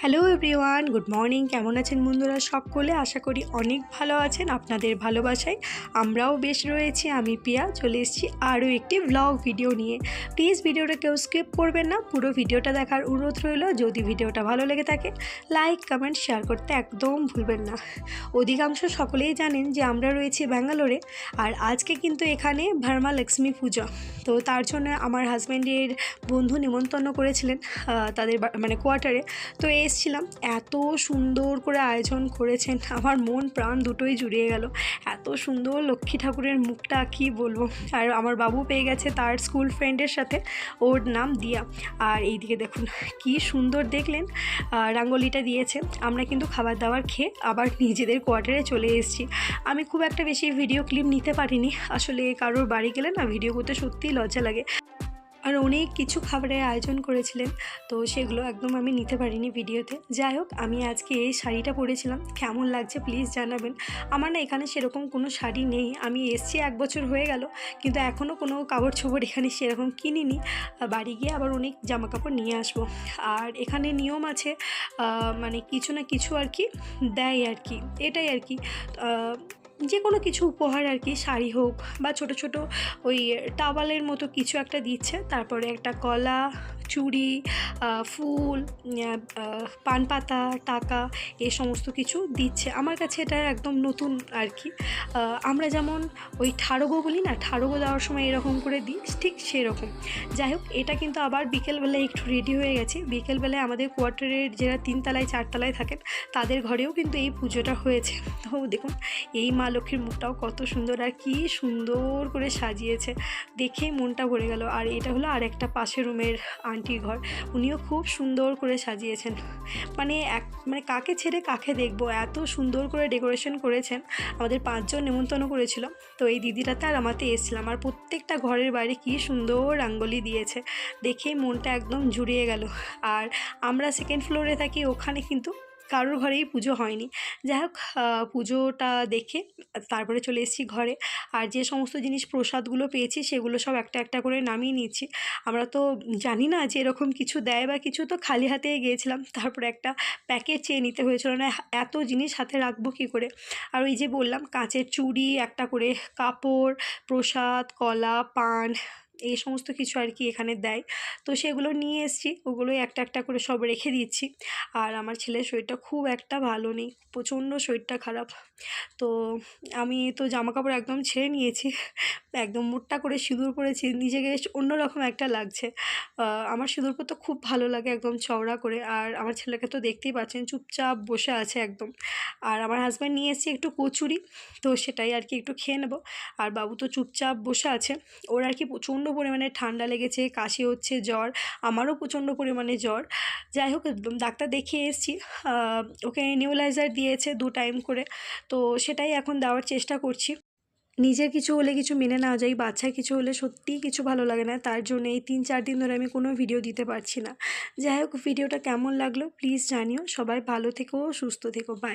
Hello everyone good morning কেমন আছেন বন্ধুরা সকলে? আশা করি অনেক ভালো আছেন, আপনাদের ভালোবাসায় আমরাও বেশ রয়েছি, আমি পিয়া চলে এসেছি আরও একটি ভ্লগ ভিডিও নিয়ে। প্লিজ ভিডিওটা কেউ স্কিপ করবেন না, পুরো ভিডিওটা দেখার অনুরোধ রইল, যদি ভিডিওটা ভালো লেগে থাকে লাইক কমেন্ট শেয়ার করতে একদম ভুলবেন না। অধিকাংশ সকলেই জানেন যে আমরা রয়েছি ব্যাঙ্গালোরে, আর আজকে কিন্তু এখানে ভার্মা লক্ষ্মী পুজো। তো তার জন্য আমার হাজব্যান্ডের বন্ধু নিমন্ত্রণ করেছিলেন তাদের মানে কোয়ার্টারে তো এসছিলাম। এত সুন্দর করে আয়োজন করেছেন। আমার মন প্রাণ দুটোই জুড়িয়ে গেল। এত সুন্দর লক্ষ্মী ঠাকুরের মুখটা, কি বলব? আর আমার বাবু পেয়ে গেছে তার স্কুল ফ্রেন্ডের সাথে। ওর নাম দিয়া। আর এইদিকে দেখুন, কি সুন্দর দেখলেন। রাঙ্গোলিটা দিয়েছে। আমরা কিন্তু খাবার দাবার খেয়ে আবার নিজেদের কোয়ার্টারে চলে এসেছি। আমি খুব একটা বেশি ভিডিও ক্লিপ নিতে পারিনি। আসলে কারোর বাড়ি গেলে না ভিডিও করতে সত্যিই লজ্জা লাগে। আর অনেক কিছু খাবারের আয়োজন করেছিলেন। তো সেগুলো একদম আমি নিতে পারিনি ভিডিওতে। যাই হোক, আমি আজকে এই শাড়িটা পরেছিলাম। কেমন লাগছে প্লিজ জানাবেন। আমার না এখানে সেরকম কোনো শাড়ি নেই। আমি এসছি এক বছর হয়ে গেল, কিন্তু এখনও কোনো কাপড় ছোপড় এখানে সেরকম কিনিনি। বাড়ি গিয়ে আবার অনেক জামা কাপড় নিয়ে আসব। আর এখানে নিয়ম আছে মানে কিছু না কিছু আর কি দেয় আর কি। এটাই আর কি। যে কোনো কিছু উপহার আর কি, শাড়ি হোক বা ছোট ছোট ওই টাওয়ালের মতো কিছু একটা দিচ্ছে। তারপরে একটা কলা, চুড়ি ফুল পান পাতা, টাকা এই সমস্ত কিছু দিচ্ছে। আমার কাছে এটা একদম নতুন আর কি। আমরা যেমন ওই ঠাড়গো বলি না ঠাড়গো দেওয়ার সময় এরকম করে দিই, ঠিক সেরকম। যাই হোক, এটা কিন্তু আবার বিকেলবেলায় একটু রেডি হয়ে গেছে। বিকেলবেলায় আমাদের কোয়ার্টারের যারা তিনতলায়, চারতলায় থাকেন, তাদের ঘরেও কিন্তু এই পুজোটা হয়েছে। তো দেখুন, এই মা লক্ষ্মীর মুখটাও কত সুন্দর আর কি সুন্দর করে সাজিয়েছে। দেখেই মনটা ভরে গেল। আর এটা হলো আর একটা পাশের রুমের আন্টির ঘর। উনিও খুব সুন্দর করে সাজিয়েছেন। মানে এক মানে কাকে ছেড়ে কাকে দেখব? এত সুন্দর করে ডেকোরেশন করেছেন। আমাদের পাঁচজন নেমন্তন্ন করেছিল। তো এই দিদিটাতে আর আমাতে এসেছিলাম। আর প্রত্যেকটা ঘরের বাইরে কি সুন্দর রাঙ্গলি দিয়েছে। দেখেই মনটা একদম জুড়িয়ে গেল। আর আমরা সেকেন্ড ফ্লোরে থাকি, ওখানে কিন্তু কারোর ঘরেই পুজো হয়নি। যাই হোক পুজোটা দেখে তারপরে চলে এসেছি ঘরে। আর যে সমস্ত জিনিস প্রসাদগুলো পেয়েছি, সেগুলো সব একটা একটা করে নামিয়ে নিচ্ছি আমরা তো জানি না যে এরকম কিছু দেয় বা কিছু তো খালি হাতে গিয়েছিলাম। তারপরে একটা প্যাকেট চেয়ে নিতে হয়েছিল না, এত জিনিস হাতে রাখব কী করে? আর ওই যে বললাম, কাঁচের চুড়ি, একটা করে কাপড়, প্রসাদ, কলা, পান এই সমস্ত কিছু আর কি এখানে দেয়। তো সেগুলো নিয়ে এসেছি, ওগুলোই একটা একটা করে সব রেখে দিচ্ছি। আর আমার ছেলের শরীরটা খুব একটা ভালো নেই, প্রচণ্ড শরীরটা খারাপ। তো আমি তো জামা কাপড় একদম ছেড়ে নিয়েছি, একদম মোটটা করে সিঁদুর পরেছি, নিজেকে অন্যরকম একটা লাগছে। আমার সিঁদুর পর তো খুব ভালো লাগে একদম চওড়া করে, আর আমার ছেলেকে তো দেখতেই পাচ্ছেন চুপচাপ বসে আছে একদম। আর আমার হাজব্যান্ড নিয়ে এসেছি একটু কচুরি, তো সেটাই আর কি একটু খেয়ে নেব। আর বাবু তো চুপচাপ বসে আছে, ওর আর কি প্রচণ্ড পরিমাণে ঠান্ডা লেগেছে, কাশি হচ্ছে, জ্বর, আমারও প্রচণ্ড পরিমাণে জ্বর। যাই হোক ডাক্তার দেখিয়ে এসেছি। ওকে নিউলাইজার দিয়েছে দু টাইম করে। তো সেটাই এখন দেওয়ার চেষ্টা করছি। নিজের কিছু হলে কিছু মেনে নেওয়া যায়, বাচ্চার কিছু হলে সত্যিই কিছু ভালো লাগে না। তার জন্য এই তিন চার দিন ধরে আমি কোনো ভিডিও দিতে পারছি না। যাই হোক ভিডিওটা কেমন লাগল প্লিজ জানিও। সবাই ভালো থেকো, সুস্থ থেকো বাই